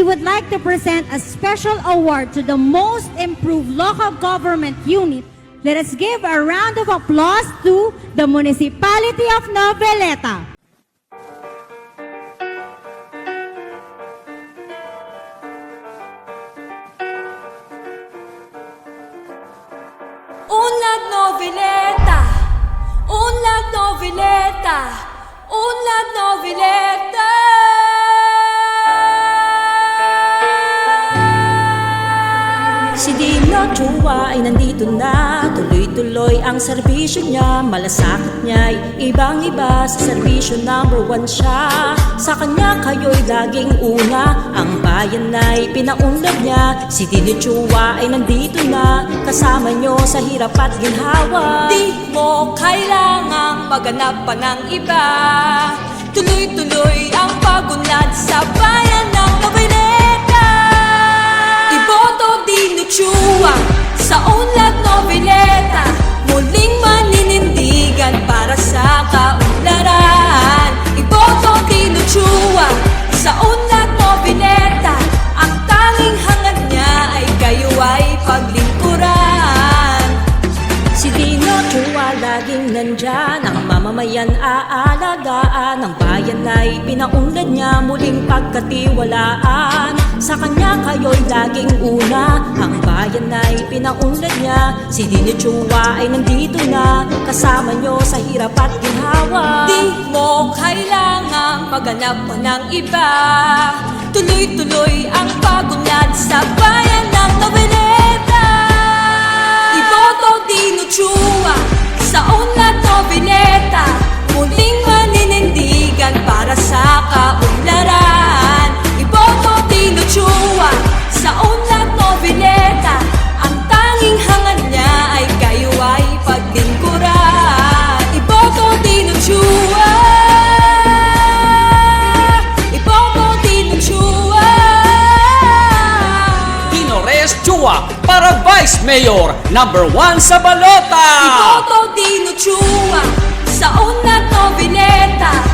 we would like to present a special award to the most improved local government unit. Let us give a round of applause to the Municipality of Noveleta. Unlad noveleta, unlad noveleta, unlad noveleta. Si Dino Chua ay nandito na. Tuloy-tuloy ang serbisyo niya. Malasakit niya'y ibang-iba Sa serbisyo number one siya. Sa kanya kayo'y laging una. Ang bayan ay pinaunlad niya. Si Dino Chua ay nandito na. Kasama niyo sa hirap at ginhawa. Di mo kailangang maganap pa ng iba. Tuloy-tuloy ang pagunlad sa Chua sa Unlad Noveleta Muling maninindigan para sa kaunlaran. Iboto Dino Chua sa Unlad Noveleta Ang tanging hangad niya ay kayo ay paglingkuran. Si Dino Chua laging nandyan Ang mamamayan aalagaan. Ang bayan ay pinaunlad niya Muling pagkatiwalaan. Sa kanya kayo'y laging una Ang bayan ay pinaunlad niya. Si Dino Chua ay nandito na Kasama nyo sa hirap at ginhawa. Di mo kailangang maganap pa ng iba. Tuloy-tuloy ang pagunlad sa Chua para Vice Mayor number 1 sa balota. Si Toto Dino Chua sa una nobileta.